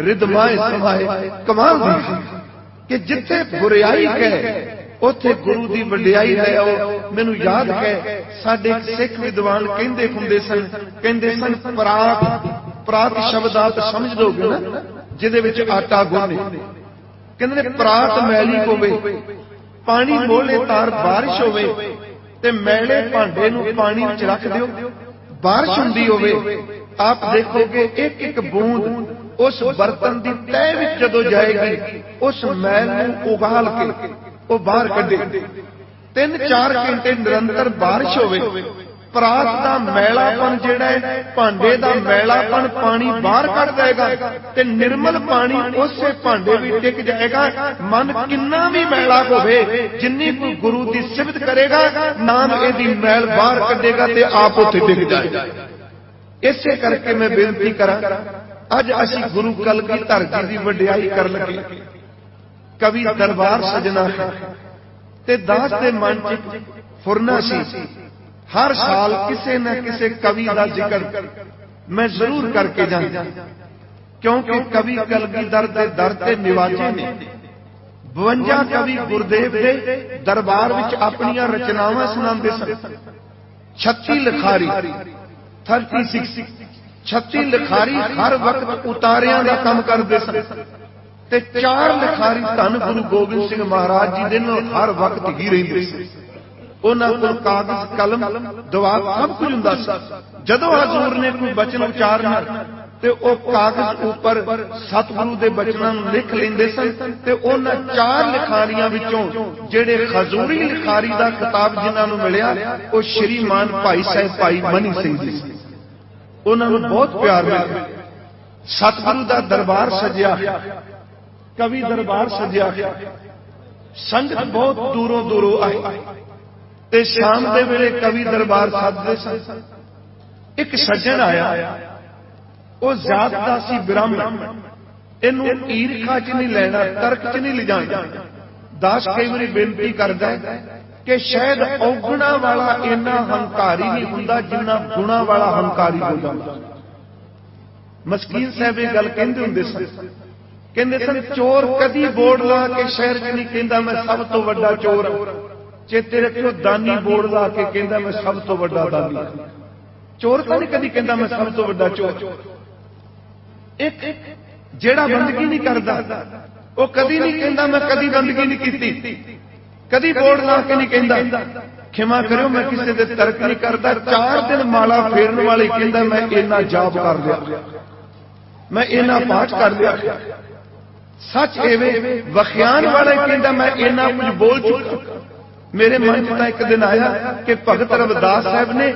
ਰਿਦਮਾਏ ਸਮਾਏ ਕਮਾਲ ਦੀ ਕਿ ਜਿੱਥੇ ਬੁਰੀਾਈ ਕਹੇ ਉੱਥੇ ਗੁਰੂ ਦੀ ਵਡਿਆਈ ਲੈ ਆਓ ਮੈਨੂੰ ਯਾਦ ਹੈ, ਸਾਡੇ ਸਿੱਖ ਵਿਦਵਾਨ ਕਹਿੰਦੇ ਹੁੰਦੇ ਸਨ, ਕਹਿੰਦੇ ਸਨ ਪ੍ਰਾਤ ਪ੍ਰਾਤ ਸ਼ਬਦ ਆਪ ਸਮਝ ਲੋਗੇ ਨਾ, ਜਿਹਦੇ ਵਿੱਚ ਆਟਾ ਗੁੰਨੇ। ਕਹਿੰਦੇ ਨੇ, ਪ੍ਰਾਤ ਮੈਲੀ ਹੋਵੇ, ਪਾਣੀ ਮੋਲੇ ਤਾਰ ਬਾਰਿਸ਼ ਹੋਵੇ, ਤੇ ਮੈਲੇ ਭਾਂਡੇ ਨੂੰ ਪਾਣੀ ਵਿੱਚ ਰੱਖ ਦਿਓ। ਬਾਰਿਸ਼ ਹੁੰਦੀ ਹੋਵੇ, ਆਪ ਦੇਖੋਗੇ, ਇੱਕ ਇੱਕ ਬੂੰਦ ਉਸ ਬਰਤਨ ਦੀ ਤਹਿ ਵਿੱਚ ਜਦੋਂ ਜਾਏਗੀ, ਉਸ ਮੈਲ ਨੂੰ ਉਗਾਲ ਕੇ ਉਹ ਬਾਹਰ ਕੱਢੇ। ਤਿੰਨ ਚਾਰ ਘੰਟੇ ਨਿਰੰਤਰ ਬਾਰਿਸ਼ ਹੋਵੇ, ਪ੍ਰਾਤ ਦਾ ਮੈਲਾਪਨ ਜਿਹੜਾ ਹੈ, ਭਾਂਡੇ ਦਾ ਮੈਲਾਪਨ ਪਾਣੀ ਬਾਹਰ ਕੱਢ ਦੇਗਾ ਤੇ ਨਿਰਮਲ ਪਾਣੀ ਉਸੇ ਭਾਂਡੇ ਵਿੱਚ ਟਿਕ ਜਾਏਗਾ। ਮਨ ਕਿੰਨਾ ਵੀ ਮੈਲਾ ਹੋਵੇ, ਜਿੰਨੀ ਕੋਈ ਗੁਰੂ ਦੀ ਸਿਫਤ ਕਰੇਗਾ, ਨਾਮ ਇਹਦੀ ਮੈਲ ਬਾਹਰ ਕੱਢੇਗਾ ਤੇ ਆਪ ਉੱਥੇ ਟਿਕ ਜਾਏਗਾ। ਇਸੇ ਕਰਕੇ ਮੈਂ ਬੇਨਤੀ ਕਰਾਂ اج اسی گرو کل کی دھرتی دی وڈیائی کر لگے۔ کبھی دربار سجنا ہے۔ تے داس دے من چ فرنا سی۔ ہر سال کسے نہ کسے کبھی دا ذکر میں ضرور کر کے جانا کیونکہ کبھی کلگی در دے در تے نواجے نے۔ بونجا کبھی گردیو دے دربار وچ اپنی رچناواں سنا سن۔ چھتی لکھاری، تھرٹی سکس۔ ਲਿਖਾਰੀ ਹਰ ਵਕਤ ਉਤਾਰਿਆਂ ਦਾ ਕੰਮ ਕਰਦੇ ਸਨ ਤੇ ਚਾਰ ਲਿਖਾਰੀ ਧੰਨ ਗੁਰੂ ਗੋਬਿੰਦ ਸਿੰਘ ਮਹਾਰਾਜ ਜੀ ਦੇ ਨਾਲ ਹਰ ਵਕਤ ਹੀ ਰਹਿੰਦੇ ਸੀ ਉਹਨਾਂ ਕੋਲ ਕਾਗਜ਼ ਕਲਮ ਦਵਾ ਸਭ ਕੁਝ ਹੁੰਦਾ ਸੀ ਜਦੋਂ ਹਜ਼ੂਰ ਨੇ ਕੋਈ ਬਚਨ ਉਚਾਰਨਾ ਤੇ ਉਹ ਕਾਗਜ਼ ਉੱਪਰ ਸਤਿਗੁਰੂ ਦੇ ਬਚਨਾਂ ਨੂੰ ਲਿਖ ਲੈਂਦੇ ਸਨ ਤੇ ਉਹਨਾਂ ਚਾਰ ਲਿਖਾਰੀਆਂ ਵਿੱਚੋਂ ਜਿਹੜੇ ਖਜ਼ੂਰੀ ਲਿਖਾਰੀ ਦਾ ਖਿਤਾਬ ਜਿਨ੍ਹਾਂ ਨੂੰ ਮਿਲਿਆ ਉਹ ਸ਼੍ਰੀਮਾਨ ਭਾਈ ਸਾਹਿਬ ਭਾਈ ਮਨੀ ਸਿੰਘ ਜੀ ਸੀ ਉਹਨਾਂ ਨੂੰ ਬਹੁਤ ਪਿਆਰ ਮਿਲਿਆ ਸਤਿਗੁਰੂ ਦਾ ਦਰਬਾਰ ਸਜਿਆ ਕਵੀ ਦਰਬਾਰ ਸਜਿਆ ਸੰਗਤ ਬਹੁਤ ਦੂਰੋਂ ਦੂਰੋਂ ਆਈ ਤੇ ਸ਼ਾਮ ਦੇ ਵੇਲੇ ਕਵੀ ਦਰਬਾਰ ਸੱਜਦੇ ਸਨ ਇੱਕ ਸੱਜਣ ਆਇਆ ਉਹ ਜਾਤ ਦਾ ਸੀ ਬ੍ਰਾਹਮਣ ਇਹਨੂੰ ਈਰਖਾ ਚ ਨਹੀਂ ਲੈਣਾ ਤਰਕ ਚ ਨਹੀਂ ਲਿਜਾਣਾ ਦਾਸ ਕਈ ਵਾਰੀ ਬੇਨਤੀ ਕਰਦਾ کہ شاید اوگنا والا اینا ہنکاری نہیں ہوں جنہ گنا والا ہنکاری ہو جاتا مسکین صاحب یہ گل کہ سن چور کدی بورڈ لا کے شہر چ نہیں میں سب تو وا چور چیتے رکھو دانی بورڈ لا کے کہہ میں سب تو وا دانی چور تو نہیں کدی کہ میں سب تو وا چور ایک جیڑا بندگی نہیں کرتا وہ کدی نہیں کہہ میں کدی بندگی نہیں کی ਕਦੀ ਬੋਰਡ ਲਾ ਕੇ ਨਹੀਂ ਕਹਿੰਦਾ ਖਿਮਾ ਕਰਿਓ ਮੈਂ ਕਿਸੇ ਦੇ ਤਰਕ ਨਹੀਂ ਕਰਦਾ ਚਾਰ ਦਿਨ ਮਾਲਾ ਫੇਰਨ ਵਾਲੇ ਕਹਿੰਦਾ ਮੈਂ ਇੰਨਾ ਜਾਪ ਕਰ ਲਿਆ ਮੈਂ ਇੰਨਾ ਪਾਠ ਕਰ ਲਿਆ ਸੱਚ ਐਵੇਂ ਵਖਿਆਨ ਵਾਲੇ ਕਹਿੰਦਾ ਮੈਂ ਇੰਨਾ ਕੁਝ ਬੋਲ ਚੁੱਕਾ میرے من چ ایک دن آیا کہ بگت روداس صاحب نے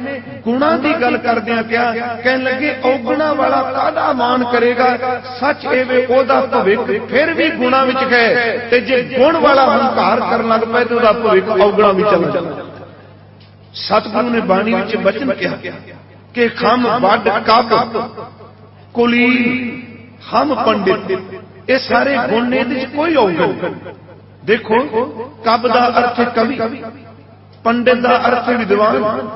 گنا دی گل کردیا کیا، کہن لگے اوگنا والا کادا مان کرے گا؟ سچ ایوے پھر بھی گنا وچ گئے گن والا ہنکار کر لگ پے تے او دا بھوک اوگنا وچ نے بانی بچن کیا کہ خم وڈ کب کلی ہم پنڈت یہ سارے گن کوئی اوگ ਦੇਖੋ, ਕਬ ਦਾ ਅਰਥ ਹੈ ਕਵੀ, ਪੰਡਿਤ ਦਾ ਅਰਥ ਹੈ ਵਿਦਵਾਨ,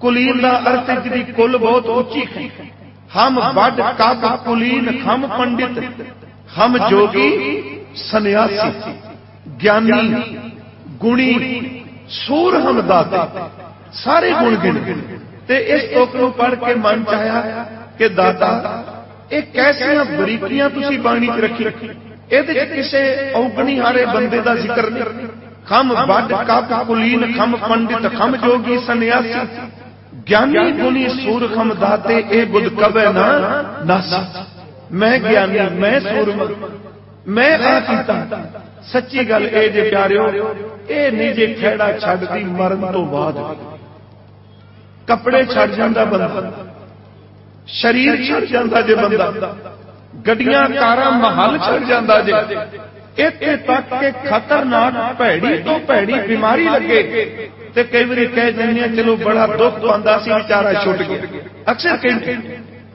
ਕੁਲੀਨ ਦਾ ਅਰਥ ਹੈ ਜਿਹਦੀ ਕੁੱਲ ਬਹੁਤ ਉੱਚੀ ਹੈ। ਹਮ ਵੱਡ ਕਬ ਕੁਲੀਨ, ਹਮ ਪੰਡਿਤ, ਹਮ ਜੋਗੀ, ਸੰਨਿਆਸੀ, ਗਿਆਨੀ, ਗੁਣੀ, ਸੂਰ ਹਮ ਦਾਤਾ, ਸਾਰੇ ਗੁਣ ਗਿਣ। ਤੇ ਇਸ ਤੁਕ ਨੂੰ ਪੜ੍ਹ ਕੇ ਮਨ ਚ ਆਇਆ ਕਿ ਦਾਤਾ, ਇਹ ਕੈਸੀਆਂ ਬਰੀਕੀਆਂ ਤੁਸੀਂ ਬਾਣੀ 'ਚ ਰੱਖੀ। اوگنی ہارے بندے دا ذکر نہیں کم بڈ کلین کم پنڈت کم جوگی سنیاسی گیانی گنی سور داتے اے میں گیانی میں سور میں آ کیتا سچی گل اے جے پیاریو اے نہیں کھیڑا دی مرن تو بعد کپڑے چھڑ جا بندہ شریر چھڑ جا جے بندہ گڈیاں کاراں محل چھڑ جا جے ایتھے تک کہ خطرناک پیڑی تو پیڑی بیماری لگے تے کئی واری کہہ دینے چلو بڑا دکھ پاندا سی چھٹ گیا اکثر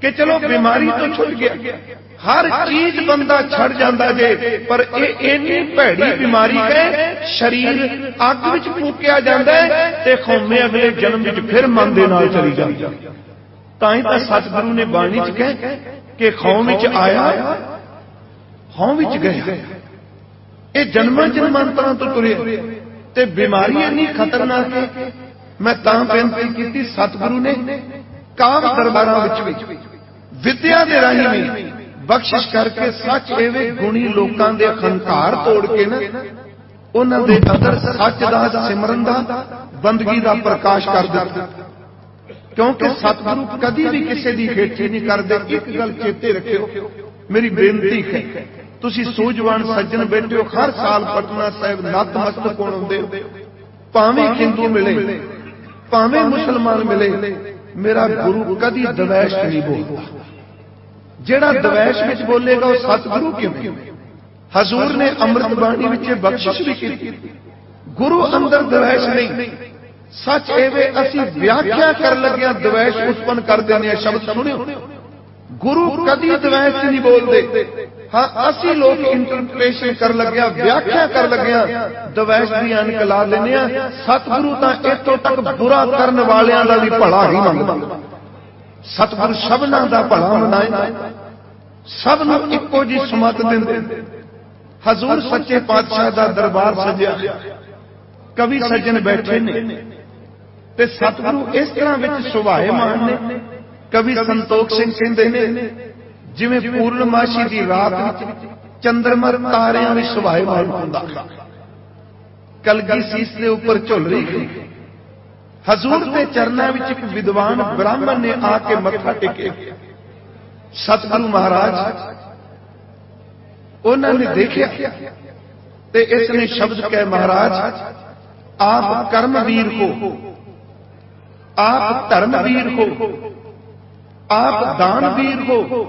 کہ چلو بیماری تو چھٹ گیا ہر چیز بندہ چھڑ جاندہ جے پر اے بیماری ہے شریر اگ وچ جا خومے اگلے جنم وچ من چلی جاندی تائیں تا سچ گرو نے بانی چ ਕਿ ਕੌਮ ਵਿੱਚ ਆਇਆ ਹਉ ਵਿੱਚ ਗਏ ਇਹ ਜਨਮਾਂ ਜਨਮਾਂਤਰਾਂ ਤੋਂ ਤੁਰੇ ਤੇ ਬਿਮਾਰੀ ਇੰਨੀ ਖਤਰਨਾਕ ਹੈ ਮੈਂ ਤਾਂ ਬੇਨਤੀ ਕੀਤੀ ਸਤਿਗੁਰੂ ਨੇ ਕਾਮ ਦਰਬਾਰਾਂ ਵਿੱਚ ਵੀ। ਵਿਦਿਆ ਦੇ ਰਾਹੀਂ ਵੀ। ਬਖਸ਼ਿਸ਼ ਕਰਕੇ ਸੱਚ ਐਵੇਂ ਗੁਣੀ ਲੋਕਾਂ ਦੇ ਅਹੰਕਾਰ ਤੋੜ ਕੇ ਨਾ ਉਹਨਾਂ ਦੇ ਅੰਦਰ ਸੱਚ ਦਾ ਸਿਮਰਨ ਦਾ ਬੰਦਗੀ ਦਾ ਪ੍ਰਕਾਸ਼ ਕਰ ਦਿੱਤਾ। کیونکہ ستگرو کدی بھی کسی کی کھیتی نہیں کرتے، ایک گل چیتے رکھو میری بےنتی ہے۔ تھی سوجوان سجن بیٹھے ہو، ہر سال پٹنا صاحب نت مستک ہوندے ہندو ملے پاوے مسلمان ملے، میرا گرو کدی دویش نہیں بولتا۔ جا دویش میں بولے گا، وہ ستگرو کیوں حضور نے امرت بانی بخش بھی کی۔ گرو اندر دویش نہیں۔ سچ ایوے ویاخیا کر لگیا دویش اسپن کر دیں شبد سنو گرو کدی دویش نہیں بولتے۔ ہاں اسی لوگ انٹرپریشن کر لگیا ویاخیا کر لگیا دویش بھی انک لا دینے ست گرو تا تک برا کرن والیاں دا بھی بھلا ہی منگدا ست گرو سبنا دا بھلا منائے۔ سب نو جی سمت دیندے حضور سچے پادشاہ کا دربار سجا کبھی سجن بیٹھے تے ستگرو اس طرح وچ سوائے ماننے کبھی سنتوک سنگھ کہندے نے، جویں پورنماشی کی رات چندرمر تارے بھی سوائے مان ہوندا۔ کلگی سیس کے اوپر جھل رہی گئی۔ ہزور کے چرنا ودوان براہمن نے آ کے متھا ٹیکے۔ ستگرو مہاراج انہوں نے دیکھا اس نے شبد کہ مہاراج، آپ کرم ویر کو آپ دھرم ویر ہو، آپ دان ویر ہو،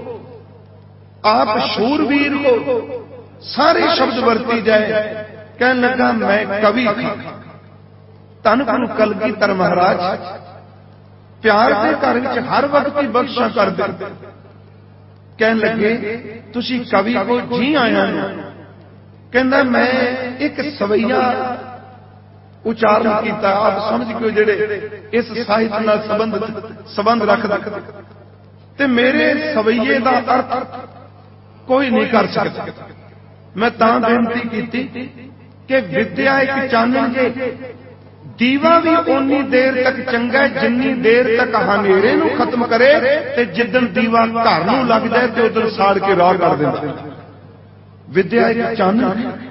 آپ شور ویر ہو، سارے شبد ورتی جائے، کہنے لگا میں کبھی تن کن کلگی تر مہاراج، پیار کے گھر ہر وقت کی بخشا کر دے۔ کہنے لگے تھی کبھی کو جی آیا کہ میں ایک سویا ਉਚਾਰਨ ਕੀਤਾ, ਆਪ ਸਮਝ ਕੇ ਜਿਹੜੇ ਇਸ ਸਾਹਿਤ ਨਾਲ ਸੰਬੰਧ ਸੰਬੰਧ ਰੱਖਦੇ। ਤੇ ਮੇਰੇ ਸਵਈਏ ਦਾ ਅਰਥ ਕੋਈ ਨਹੀਂ ਕਰ ਸਕਦਾ। ਮੈਂ ਤਾਂ ਬੇਨਤੀ ਕੀਤੀ ਕਿ ਵਿਦਿਆ ਇੱਕ ਚਾਨਣ ਜੇ। ਦੀਵਾ ਵੀ ਓਨੀ ਦੇਰ ਤੱਕ ਚੰਗਾ ਜਿੰਨੀ ਦੇਰ ਤੱਕ ਹਨੇਰੇ ਨੂੰ ਖਤਮ ਕਰੇ ਤੇ ਜਿੱਦਣ ਦੀਵਾ ਘਰ ਨੂੰ ਲੱਗਦਾ ਤੇ ਉਦੋਂ ਸਾੜ ਕੇ ਰਾਹ ਕਰ ਦਿੰਦਾ। ਵਿਦਿਆ ਇੱਕ ਚਾਨਣ ਹੈ।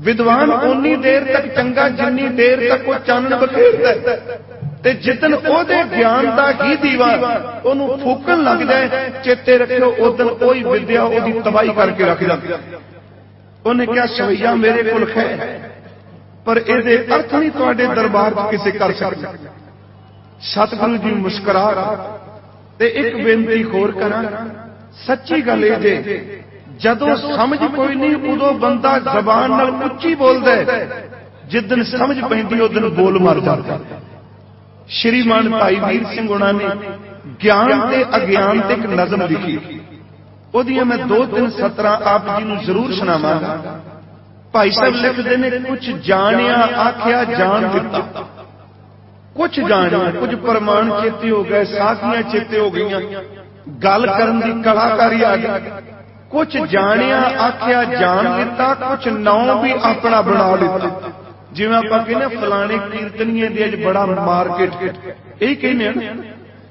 ਵਿਦਵਾਨ ਉਨੀ ਦੇਰ ਤੱਕ ਚੰਗਾ, ਜਿੰਨੀ ਦੇਰ ਤੱਕ ਉਹ ਚਾਨਣ ਬਖੇਰਦਾ ਹੈ। ਤੇ ਜਿੱਦਨ ਉਹਦੇ ਗਿਆਨ ਦਾ ਹੀ ਦੀਵਾ ਉਹਨੂੰ ਫੂਕਣ ਲੱਗਦਾ ਹੈ ਚੇਤੇ ਰੱਖਿਓ ਉਦੋਂ ਕੋਈ ਵਿਦਿਆ ਉਹਦੀ ਤਬਾਈ ਕਰਕੇ ਰੱਖ ਜਾਂਦੀ ਉਹਨੇ ਕਿਹਾ, ਸਵਈਆ, ਮੇਰੇ ਕੋਲ ਹੈ। ਪਰ ਇਹਦੇ ਅਰਥ ਨਹੀਂ ਤੁਹਾਡੇ ਦਰਬਾਰ 'ਚ ਕਿਸੇ ਕਰ ਸਕਦਾ। ਸਤਿਗੁਰੂ ਜੀ ਮੁਸਕਰਾ ਤੇ ਇੱਕ ਬੇਨਤੀ ਹੋਰ ਕਰਾਂ। ਸੱਚੀ ਗੱਲ ਇਹ ਜੇ ਜਦੋਂ ਸਮਝ ਕੋਈ ਨਹੀਂ ਉਦੋਂ ਬੰਦਾ ਜ਼ਬਾਨ ਨਾਲ ਉੱਚੀ ਬੋਲਦਾ ਜਿੱਦਨ ਸਮਝ ਪੈਂਦੀ ਉਦੋਂ ਬੋਲ ਮਰ ਜਾਂਦਾ। ਸ਼੍ਰੀਮਾਨ ਭਾਈ ਵੀਰ ਸਿੰਘ ਉਹਨਾਂ ਨੇ ਗਿਆਨ ਤੇ ਅਗਿਆਨ ਤੇ ਇੱਕ ਨਜ਼ਮ ਲਿਖੀ। ਉਹਦੀਆਂ ਮੈਂ ਦੋ ਤਿੰਨ ਸਤਰਾਂ ਆਪ ਜੀ ਨੂੰ ਜ਼ਰੂਰ ਸੁਣਾਵਾਂਗਾ। ਭਾਈ ਸਾਹਿਬ ਲਿਖਦੇ ਨੇ ਕੁਝ ਜਾਣਿਆ ਆਖਿਆ ਜਾਣ ਦਿੱਤਾ। ਕੁਝ ਜਾਣਿਆ ਕੁਝ ਪ੍ਰਮਾਣ ਚੇਤੇ ਹੋ ਗਏ ਸਾਖੀਆਂ ਚੇਤੇ ਹੋ ਗਈਆਂ। ਗੱਲ ਕਰਨ ਦੀ ਕਲਾਕਾਰੀ ਆ ਗਈ। ਕੁਝ ਜਾਣਿਆ, ਆਖਿਆ ਜਾਣ ਦਿੱਤਾ ਕੁਝ ਨਾਮ ਵੀ ਆਪਣਾ ਬਣਾ ਲਿੱਤਾ। ਜਿਵੇਂ ਆਪਾਂ ਕਹਿੰਦੇ ਫਲਾਣੇ ਕੀਰਤਨੀਏ ਦੇ ਅੱਜ ਬੜਾ ਮਾਰਕੀਟ ਇਹ ਕਹਿੰਦੇ ਆ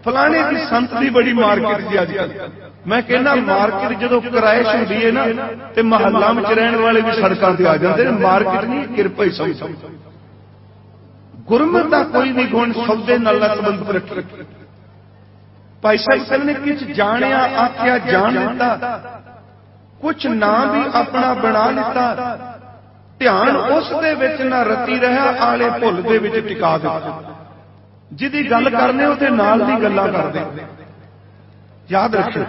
ਫਲਾਣੇ ਦੀ ਸੰਤ ਦੀ ਬੜੀ ਮਾਰਕੀਟ ਜੀ ਅੱਜ ਕੱਲ੍ਹ ਮੈਂ ਕਹਿੰਦਾ ਮਾਰਕੀਟ ਜਦੋਂ ਕ੍ਰਾਇਸ਼ ਹੁੰਦੀ ਹੈ ਨਾ, ਤੇ ਮਹੱਲਾ ਵਿੱਚ ਰਹਿਣ ਵਾਲੇ ਵੀ ਸੜਕਾਂ ਤੇ ਆ ਜਾਂਦੇ ਨੇ। ਮਾਰਕੀਟ ਨਹੀਂ, ਕਿਰਪਾ ਹੀ ਸਮਝ ਗੁਰਮਤ ਦਾ ਕੋਈ ਵੀ ਗੁਣ ਸੌਦੇ ਨਾਲ ਸੰਬੰਧ ਰੱਖੇ। ਭਾਈ ਸਾਹਿਬ ਨੇ, ਕਿਛ ਜਾਣਿਆ, ਆਖਿਆ ਜਾਣ ਦਿੱਤਾ ਕੁਛ ਨਾ ਵੀ ਆਪਣਾ ਬਣਾ ਲਿੱਤਾ। ਧਿਆਨ ਉਸ ਦੇ ਵਿੱਚ ਨਾ ਰਤੀ ਰਹਾ, ਆਲੇ ਭੁੱਲ ਦੇ ਵਿੱਚ ਟਿਕਾ ਦਿੱਤਾ। ਜਿਹਦੀ ਗੱਲ ਕਰਨੇ, ਉਹਦੇ ਨਾਲ ਦੀ ਗੱਲਾਂ ਕਰਦੇ। ਯਾਦ ਰੱਖਿਓ,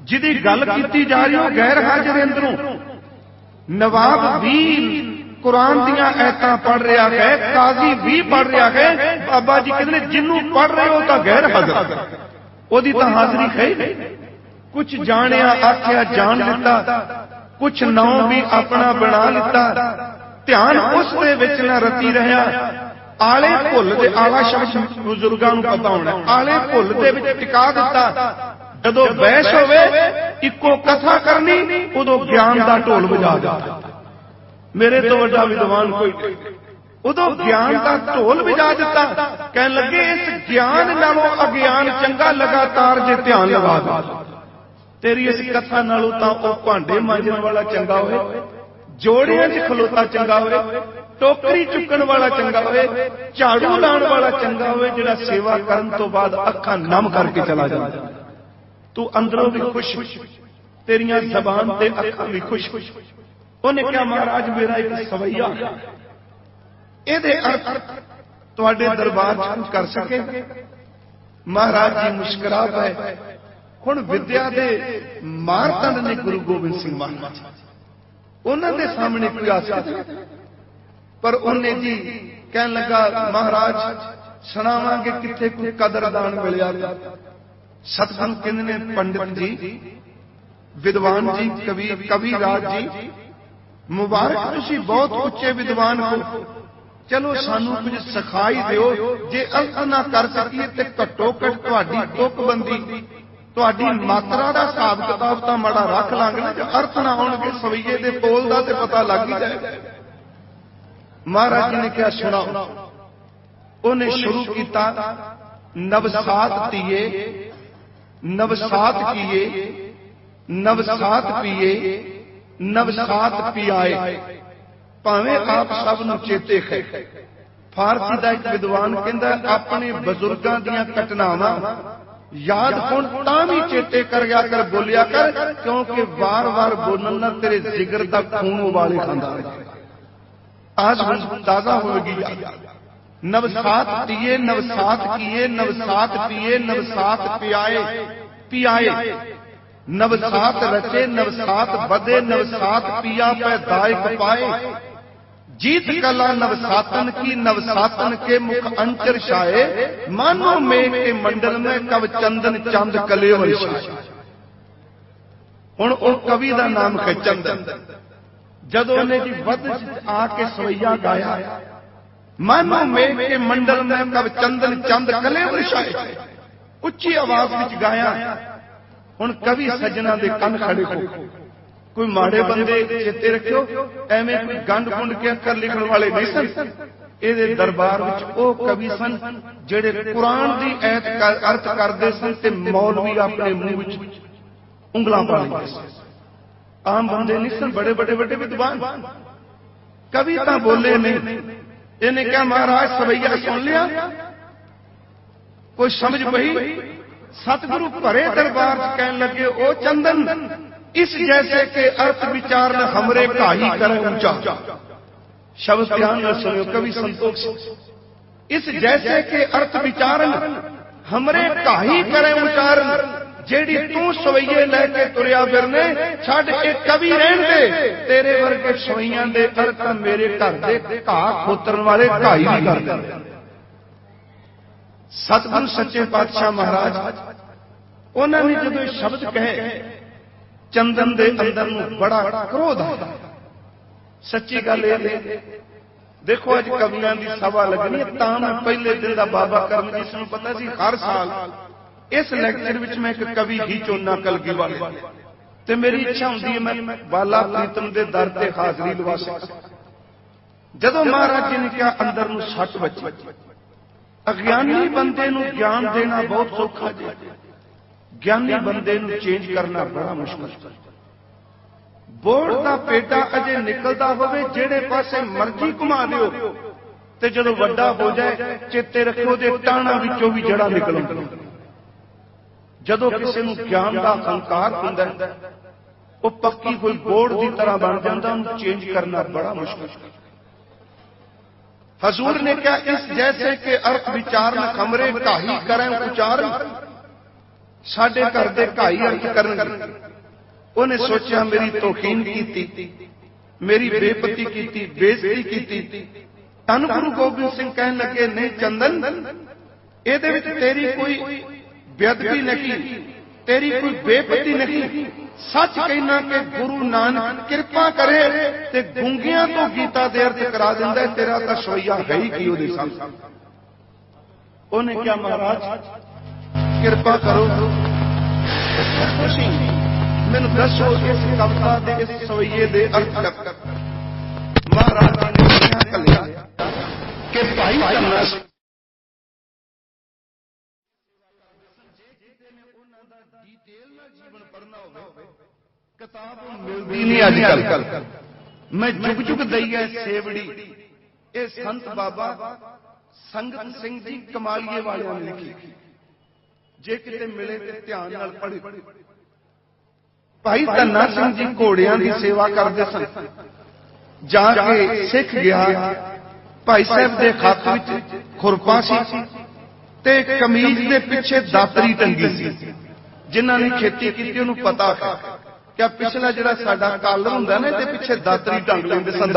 ਜਿਹਦੀ ਗੱਲ ਕੀਤੀ ਜਾ ਰਹੀ, ਉਹ ਗੈਰ ਹਾਜ਼ਰ ਅੰਦਰੋਂ। ਨਵਾਬ ਵੀ ਕੁਰਾਨ ਦੀਆਂ ਐਤਾਂ ਪੜ ਰਿਹਾ ਹੈ, ਕਾਜ਼ੀ ਵੀ ਪੜ ਰਿਹਾ ਹੈ। ਬਾਬਾ ਜੀ ਕਹਿੰਦੇ ਨੇ ਜਿੰਨੂੰ ਪੜ ਰਹੇ ਹੋ ਤਾਂ ਗੈਰ ਹਾਜ਼ਰ। ਉਹਦੀ ਤਾਂ ਹਾਜ਼ਰੀ ਹੈ کچھ جانیا آخیا جان لیتا، کچھ ناؤ بھی اپنا بنا لیتا۔ دھیان اس دے وچ رتی رہیا۔ آلے بھل دے آلا شبد بزرگاں نو پتہ ہونا آلے بھل دے وچ ٹکا دیتا۔ جدو بحث ہوے اکو کتھا کرنی ادو گیان دا ڈھول بجا جا میرے تو وڈا ودوان کوئی نہیں۔ ادو گیان کا ٹول بجا دیتا۔ کہنے لگے، اس گیان نالوں اگیان چنگا لگاتار جے دھیان لگا دیتا تیری اس کتھا نالوں تا او پانڈے مانجن والا چنگا ہوئے جوڑیاں چ کھلوتا چنگا ہوئے ٹوکری چکن والا چنگا ہوئے جھاڑو لان والا چنگا ہوئے جڑا سیوا کرن تو بعد اکھاں نم کر کے چلا جائے تو اندروں بھی خوش تیریاں زبان تے اکھاں بھی خوش انہیں کیا مہاراج میرا ایک سویا اے دے ارتھ تواڈے دربار کر سکے مہاراج جی مشکرا پائے ਹੁਣ ਵਿਦਿਆ ਦੇ ਮਾਰਤੰਡ ਨੇ ਗੁਰੂ ਗੋਬਿੰਦ ਸਿੰਘ ਮਹਾਰਾਜ ਉਹਨਾਂ ਦੇ ਸਾਹਮਣੇ ਕੋਈ ਆਸਤ ਪਰ ਉਹਨੇ ਜੀ ਕਹਿਣ ਲੱਗਾ ਮਹਾਰਾਜ ਸੁਣਾਵਾਂਗੇ ਕਿੱਥੇ ਕੋਈ ਕਦਰਦਾਨ ਮਿਲਿਆ? ਸਤਿਗੁਰੂ ਕਹਿੰਦੇ ਨੇ ਪੰਡਿਤ ਜੀ ਵਿਦਵਾਨ ਜੀ ਕਵੀ ਕਵੀ ਰਾਜ ਜੀ। ਮੁਬਾਰਕ ਤੁਸੀਂ ਬਹੁਤ ਉੱਚੇ ਵਿਦਵਾਨ ਹੋ। ਚਲੋ ਸਾਨੂੰ ਕੁਝ ਸਿਖਾਈ ਦਿਓ। ਜੇ ਅਰਥ ਨਾ ਕਰ ਸਕੀਏ ਤੇ ਘੱਟੋ ਘੱਟ ਤੁਹਾਡੀ ਤੁਕਬੰਦੀ ਤੁਹਾਡੀ ਮਾਤਰਾ ਦਾ ਹਿਸਾਬ ਕਿਤਾਬ ਤਾਂ ਮਾੜਾ ਰੱਖ ਲਾਂਗੇ ਨਾ ਜੇ ਅਰਥ ਨਾ ਹੋਣਗੇ ਸਵਈਏ ਦੇ ਪੋਲ ਦਾ ਤੇ ਪਤਾ ਲੱਗ ਹੀ ਜਾਏਗਾ ਮਹਾਰਾਜ ਜੀ ਨੇ ਕਿਹਾ ਸੁਣਾਓ ਉਹਨੇ ਸ਼ੁਰੂ ਕੀਤਾ ਨਵਸਾਤ ਤੀਏ ਨਵਸਾਤ ਕੀਏ ਨਵਸਾਤ ਪੀਏ ਨਵਸਾਤ ਪਿਆਏ ਭਾਵੇਂ ਆਪ ਸਭ ਨੂੰ ਚੇਤੇ ਹੈ ਫਾਰਸੀ ਦਾ ਇੱਕ ਵਿਦਵਾਨ ਕਹਿੰਦਾ ਆਪਣੇ ਬਜ਼ੁਰਗਾਂ ਦੀਆਂ ਘਟਨਾਵਾਂ یاد کون تامی چیتے کر گیا کر بولیا کر کیونکہ وار وار بولنا تیرے ذکر دا خون ابالے خاندہ ہے۔ آج ہم تازہ ہوگی یاد نوسات پیے نوسات کیے نوسات پیے نوسات پیائے پیائے نوسات رچے نوسات بدے نوسات پیا پیدائے کپائے۔ جیت کلا نوساتن کی نوساتن کے مکھ انچر شائے مانو میں کے منڈل میں کب چندن چند کلے اور شائے ہوں وہ کبھی دا نام ہے چندن۔ جدو نے جی ود آ کے سویا گایا۔ مانو میں کے منڈل میں کب چندن چند کلے اور شائے اچھی آواز گایا۔ ہوں کبھی سجنا دے کن کھڑے ہوئے کوئی ماڑے بندے چیتے رکھو ایویں کوئی گند گنڈ کے اکر لکھن والے نہیں سن۔ یہ دربار وہ کبھی سن جڑے قرآن کی ایت ارت کرتے سن تے مولوی اپنے منہ انگل پا بندے نہیں سن، بڑے بڑے بڑے ودوان۔ کبھی تو بولے نہیں انہیں کیا مہاراج سویا سن لیا۔ کوئی سمجھ پی ستگرو پڑے دربار کہنے لگے، او چندن اس جیسے کہ ارتھ وچار نہ ہمرے کا ہی کرے اونچا۔ شبد دھیان نہ سنو کبھی سنتوش اس جیسے کہ ارت وچارن ہمرے کا ہی کرے اونچارن جیڑی تو سوئیے لے کے تریا پھرنے، چھڈ کے کبھی رہن دے۔ تیرے ورگے سوئیاں دے ارت میرے گھر دے کا کھوترن والے کا ہی کر دے ستگن سچے پاتشاہ مہاراج انہوں نے جدو شبد کہے چندن دے اندر بڑا کرودھ ہے سچی گل یہ دیکھو اج کبیاں دی سوا لگنی پہلے دن دا بابا کرم جی سن پتہ سی ہر سال اس لیکچر میں ایک کبھی ہی چوننا کلگی والے تے میری اچھا ہوں میں بالا پریتم دے در تے حاضری لوا سکاں جدوں مہاراج جی نے کیا اندر نو 60 بچے اگیانی بندے نو گیان دینا بہت سوکھا جے گیانی بندے نو چینج کرنا بڑا مشکل بورڈ دا پیٹا اجے نکلتا ہوئے جیڑے پاسے مرضی کما دیو تے جدو وڈا ہو جائے چیتے رکھو دے ٹانا وچوں بھی جڑا نکلوں جدو کسے نو گیان دا ہنکار کندہ ہے وہ پکی کوئی بورڈ دی طرح بن جاتا ان چینج کرنا بڑا مشکل حضور نے کہا اس جیسے کہ ارتھ وچار نہ کمرے ہی کریں اچار سڈے گھر کے کائی ارد کرن انہیں سوچیا میری توہین کیتی میری بے پتی کیتی بےزتی کیتی تن گرو گوبند سنگھ کہن لگے نہیں چندن یہ تیری کوئی بیدبی نہیں تیری کوئی بے پتی نہیں سچ کہنا کہ گرو نانک کرپا کرے تے گونگیاں تو گیتا دیر تے کرا دینا تیرا تو شویا ہے ہی کیوں نہیں مہاراج ਕਿਰਪਾ ਕਰੋ ਤੁਸੀਂ ਮੈਨੂੰ ਦੱਸੋ ਇਸ ਕਵਿਤਾ ਦੇ ਇਸ ਸਵਈਏ ਦੇ ਅਰਥ ਮਹਾਰਾਜ ਜੀ ਨੇ ਕਿਹਾ ਕੱਲਿਆ ਕਿ ਭਾਈ ਧੰਨਾ ਸਿੰਘ ਕਿਤਾਬ ਮਿਲਦੀ ਨਹੀਂ ਅੱਜ ਕੱਲ ਮੈਂ ਜੁਗ ਜੁਗ ਦਈਐ ਸੇਵੜੀ ਇਹ ਸੰਤ ਬਾਬਾ ਸੰਗਤ ਸਿੰਘ ਜੀ ਕਮਾਲੀਏ ਵਾਲਿਆਂ ਨੇ ਲਿਖੀ ਜੇ ਕਿਤੇ ਮਿਲੇ ਤੇ ਧਿਆਨ ਨਾਲ ਪੜ੍ਹੇ। ਭਾਈ ਧੰਨਾ ਸਿੰਘ ਜੀ ਘੋੜਿਆਂ ਦੀ ਸੇਵਾ ਕਰਦੇ ਸਨ। ਜਾ ਕੇ ਸਿੱਖ ਗਿਆ। ਭਾਈ ਸਾਹਿਬ ਦੇ ਹੱਥ ਵਿੱਚ ਖੁਰਪਾ ਸੀ ਤੇ ਕਮੀਜ਼ ਦੇ ਪਿੱਛੇ ਦਾਤਰੀ ਟੰਗੀ ਸੀ। ਜਿਨ੍ਹਾਂ ਨੇ ਖੇਤੀ ਕੀਤੀ ਉਹਨੂੰ ਪਤਾ ਹੈ। ਕਿ ਪਿਛਲਾ ਜਿਹੜਾ ਸਾਡਾ ਕਾਲਰ ਹੁੰਦਾ ਨਾ ਇਹਦੇ ਪਿੱਛੇ ਦਾਤਰੀ ਟੰਗ ਲੈਂਦੇ ਸਨ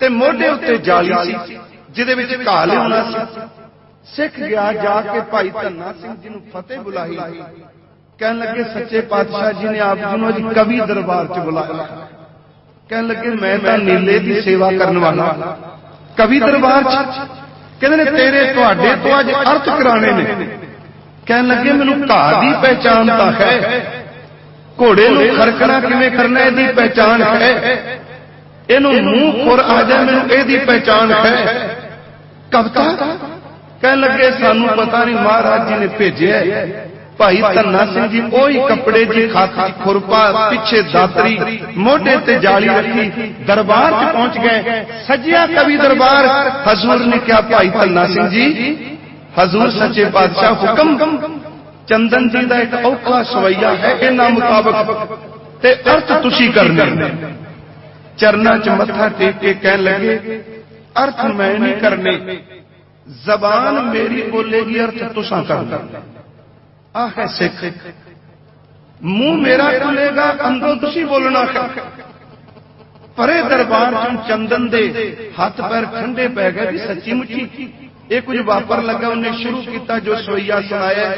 ਤੇ ਮੋਢੇ ਉੱਤੇ ਜਾਲੀ ਸੀ ਜਿਹਦੇ ਵਿੱਚ ਘਾਹ ਲਿਆਉਣਾ ਸੀ। سکھ گیا جا کے بھائی دھنا سنگھ جی فتح بلائی۔ کہنے لگے سچے پادشاہ جی نے آپ جنوں جی کبھی دربار چ بلایا کہنے لگے میں تو نیلے کی سیوا کرنے والا۔ کبھی دربار کہنے تیرے تواڈے تو اج ارت کرانے نے۔ کہنے لگے مینوں گھا دی پہچان تا ہے۔ گھوڑے نو خرکنا کیویں کرنا اے دی پہچان ہے۔ اینو منہ کھور آ جائے مینوں اے دی پہچان ہے۔ کبتا کہنے لگے سانو پتا نہیں مہاراج جی نے بھیجے بھائی تنا سنگھ جی وہی کپڑے جی کھاتی کھرپا پیچھے داتری موٹے تے جالی رکھی دربار چ پہنچ گئے سجیا کبھی دربار حضور نے کیا بھائی تنا سنگھ جی حضور سچے بادشاہ حکم چندن جی کا ایک اوکھا سویا ہے یہاں مطابق تے ارت تسی کرنا چرنا چ متھا ٹیک کے کہن لگے ارتھ میں نہیں کرنے زبان میری بولے گی ارتھ تساں کرنا سکھ منہ میرا کھلے گا اندروں تھی بولنا پرے دربار چندن دے، ہاتھ پیر ٹھنڈے پی گئے سچی مچی۔ یہ کچھ واپر لگا انہیں شروع کیتا جو سویا سنایا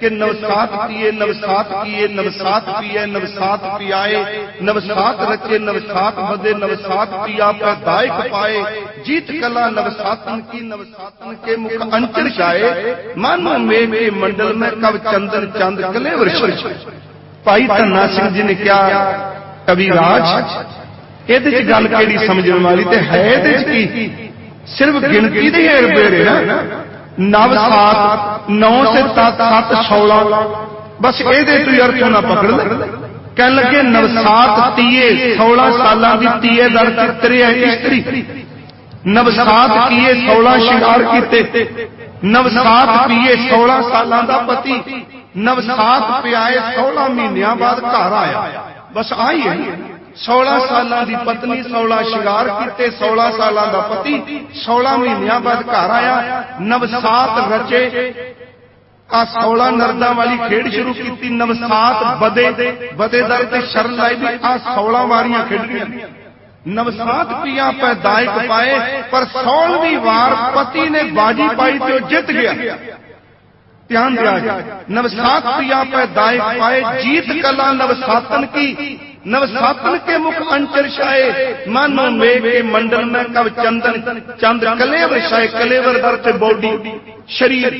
کہ نوسات پیے نوسات پیے نوسات پیے نوسات پیائے نوسات رچے نوسات بدے نوسات پیا پر دائک پائے۔ جیت کلا نوساتن کی نوساتن کے مکہ انچر شائے مانو میں میں منڈل میں کب چندر چاند کلے ورش پائی تنا جی سنگھ جی نے کیا کبھی راج؟ ایدیج گال کے لیے سمجھنے والی تے ہے کی؟ صرف گنتی دے ہیر بیرے نا؟ نو سات نو سے سات شولہ بس اے دے تو یار کیوں نہ پکڑ لے۔ کہن لگے نوسات تیے سولہ سالہ دی تیے در چترے ہے استری نوسات کیے سولہ شکار کیتے۔ نوسات پیے سولہ سالہ دا پتی۔ نوسات پیائے سولہ مہینیاں بعد گھر آیا۔ بس آئی ہے۔ سولہ سال دی پتنی سولہ شکار کیتے سولہ سال دا پتی سولہ مہینوں بعد گھر آیا نوسات رچے سولہ نردا والی کھیڈ شروع کیتی نوسات بدے بدے در تے لائی بھی آ سولہ واریاں کھیڈنیاں نوسات پیا پیدائک پائے پر سولہویں وار پتی نے باجی پائی تو جیت گیا نوسات پیا پیدائک پائے جیت کلا نوساتن کی نوساپن کے مکھ انچر شائے مانو مے میں چندن چند کلیور شائے کلیور در بوڈی شریر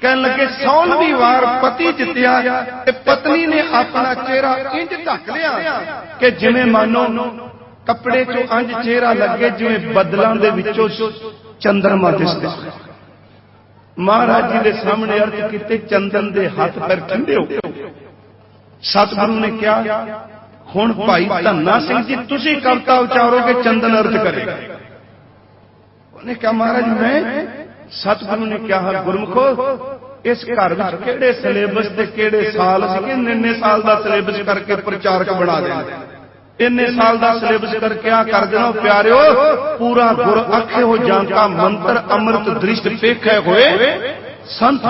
کہنے لگے سولہویں وار پتی جتیا پتنی نے اپنا چہرہ انج ڈھک لیا کہ جویں مانو کپڑے چو انج چہرہ لگے جویں بدلاں دے وچوں چندرما دسدا مہاراج جی دے سامنے ارد کیتے چندن دے ہاتھ پر ٹھنڈے ہو سات نے کیا ਹੁਣ ਭਾਈ ਧੰਨਾ ਸਿੰਘ ਜੀ ਤੁਸੀਂ ਕਵਿਤਾ ਉਚਾਰੋ ਕਿ ਚੰਦਨ ਅਰਥ ਕਰੇ। ਉਹਨੇ ਕਿਹਾ ਮਹਾਰਾਜ ਮੈਂ ਸਤਿਗੁਰੂ ਨੇ ਕਿਹਾ ਗੁਰਮੁਖੋ ਇਸ ਘਰ ਵਿੱਚ ਕਿਹੜੇ ਸਿਲੇਬਸ ਤੇ ਕਿਹੜੇ ਸਾਲ ਸੀ ਕਿ ਇੰਨੇ ਸਾਲ ਦਾ ਸਿਲੇਬਸ ਕਰਕੇ ਪ੍ਰਚਾਰਕ ਬਣਾ ਦੇਣਾ। ਇੰਨੇ ਸਾਲ ਦਾ ਸਿਲੇਬਸ ਕਰਕੇ ਆ ਕਰ ਦੇਣਾ ਪਿਆਰਿਓ ਪੂਰਾ ਗੁਰ ਅਖੇ ਹੋ ਜਾਂਕਾ ਮੰਤਰ ਅੰਮ੍ਰਿਤ ਦ੍ਰਿਸ਼ਟ ਵੇਖੇ ਹੋਏ। ਸੰਤ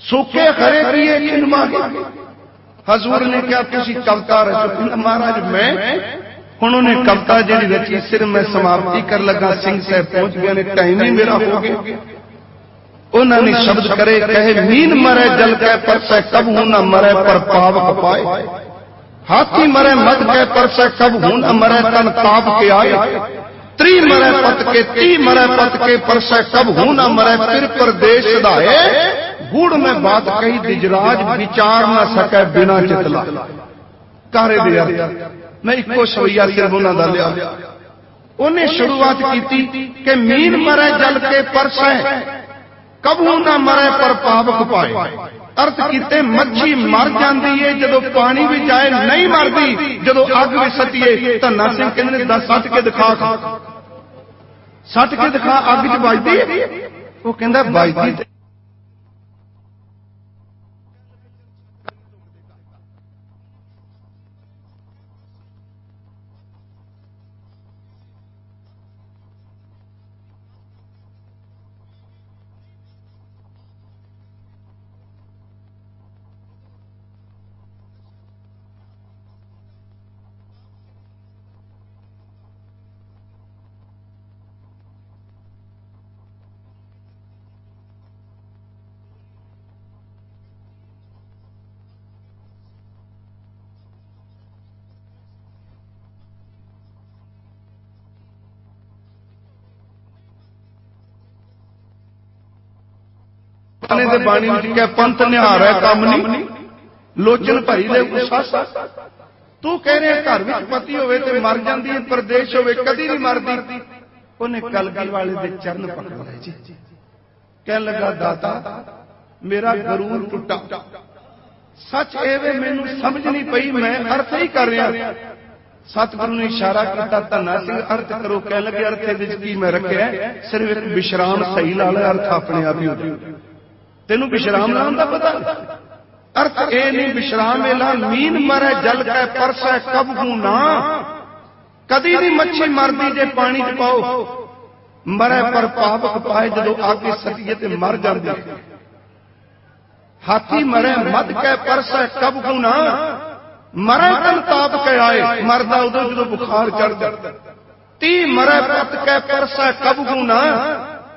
ਸੁੱਕੇ ਖਰੇ ਕੀਏ ਕਿਨ حضور نے کیا کسی کبتا رچو مہاراج میں انہوں نے کبتا جی رچی سر میں سماپتی کر لگا، سنگھ صاحب پہنچ گیا ٹائم ہی میرا ہو گیا۔ انہوں نے شبد کرے، کہے، مین مرے، جل گئے پر سے کب ہوں نہ مرے پر پاوک پائے ہاتھی مرے، مد گئے پر سے کب ہوں نہ مرے تن تاپ کے آئے۔ تری مرے پت کے، تی مرے پت کے پر سے کب ہوں نہ مرے، پھر پردیش دائے گڑ میں بات کہی، دجراج بچار نہ سکے بنا چتلا۔ کارے دیا میں ایک سویا صرف نہ ڈالیا انہیں شروعات کی کہ مین مرے جل کے پرس کبوں نہ مرے پر پاوک پائے۔ ارت کیتے، مچھی مر جاندی ہے، جدو پانی بھی جائے نہیں مرتی جدو اگ بھی سٹیے تو نرسنگ کہنے دس، سٹ کے دکھا سٹ کے دکھا، اگ چ بجتی وہ کہ بجتی ਨੇ ਦੇ ਬਾਣੀ ਵਿੱਚ ਕਿਹਾ ਪੰਥ ਨਿਹਾਰ ਕੰਮ ਨਹੀਂ ਲੋਚਨ ਭਰੀ ਦੇ ਉਸਾਸਾ ਤੂੰ ਕਹਿ ਰਿਹਾ ਘਰ ਵਿੱਚ ਪਤੀ ਹੋਵੇ ਤੇ ਮਰ ਜਾਂਦੀ ਹੈ, ਪਰਦੇਸ਼ ਹੋਵੇ, ਕਦੀ ਨਹੀਂ ਮਰਦੀ। ਉਹਨੇ ਕਲਗੀ ਵਾਲੇ ਦੇ ਚਰਨ ਪਕੜ ਲਏ ਜੀ। ਕਹਿਣ ਲੱਗਾ, ਦਾਤਾ, ਮੇਰਾ ਗਰੂਰ ਟੁੱਟਾ। ਸੱਚ ਇਹ ਮੈਨੂੰ ਸਮਝ ਨਹੀਂ ਪਈ, ਮੈਂ ਅਰਥ ਹੀ ਕਰ ਰਿਹਾ। ਸਤਿਗੁਰੂ ਨੇ ਇਸ਼ਾਰਾ ਕੀਤਾ, ਧੰਨਾ ਸਿੰਘ ਅਰਥ ਕਰੋ। ਕਹਿ ਲੱਗੇ, ਅਰਥ ਦੇ ਵਿੱਚ ਕੀ ਮੈਂ ਰੱਖਿਆ ਸਿਰਫ ਇੱਕ ਵਿਸ਼ਰਾਮ ਸਹੀ ਲਾ ਲੈ ਅਰਥ ਆਪਣੇ ਆਪ ਹੀ ਹੋ ਜਾਊ تینوں بشرام نام دا پتا ارتھ یہ نہیں بشرام لا مین مرے، جل کے پرس ہے، کب ہوں نا؟ کدی نہیں مچھی مرتی جے پانی چ پاؤ۔ مرے پر پاپک پائے جدو آگے سٹیے تے مر جاندی۔ ہاتھی مرے، مد کے پرس ہے، کب ہوں نا؟ مرے کن تاپ کے آئے مرد ادو جدو بخار چڑھ جاتا تی مرے پت کے پرس ہے، کب ہوں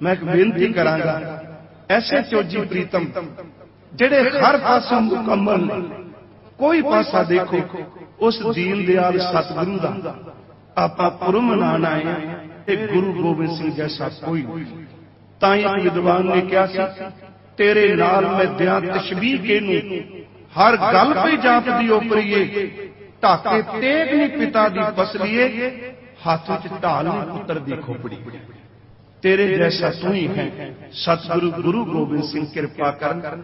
ਮੈਂ ਇੱਕ ਬੇਨਤੀ ਕਰਾਂਗਾ ਐਸੇ ਚੋਜੀ ਪ੍ਰੀਤਮ ਜਿਹੜੇ ਹਰ ਪਾਸੋਂ ਮੁਕੰਮਲ ਨੇ ਕੋਈ ਪਾਸਾ ਦੇਖੋ ਉਸ ਦੀਨ ਦਿਆਲ ਸਤਿਗੁਰੂ ਦਾ। ਆਪਾਂ ਪੁਰਮ ਮਨਾਣ ਆਏ ਤੇ ਗੁਰੂ ਗੋਬਿੰਦ ਸਿੰਘ ਜੈਸਾ ਕੋਈ ਤਾਂ ਹੀ ਇੱਕ ਵਿਦਵਾਨ ਨੇ ਕਿਹਾ ਸੀ ਤੇਰੇ ਨਾਲ ਮੈਂ ਦਿਆਂ ਤਸ਼ਬੀਹ ਕੇ ਨੂੰ ਹਰ ਗੱਲ ਪਈ ਜਾਪਦੀ ਉਪਰੀਏ ਢਾਕੇ ਤੇਗ ਨਹੀਂ ਪਿਤਾ ਦੀ ਫਸਲੀਏ ਹੱਥ ਵਿੱਚ ਢਾਲ ਨਹੀਂ ਪੁੱਤਰ ਦੀ ਖੋਪੜੀ। تیرے جیسا تو ہی ہے ست گرو گرو گوبند سنگھ کرپا کرن۔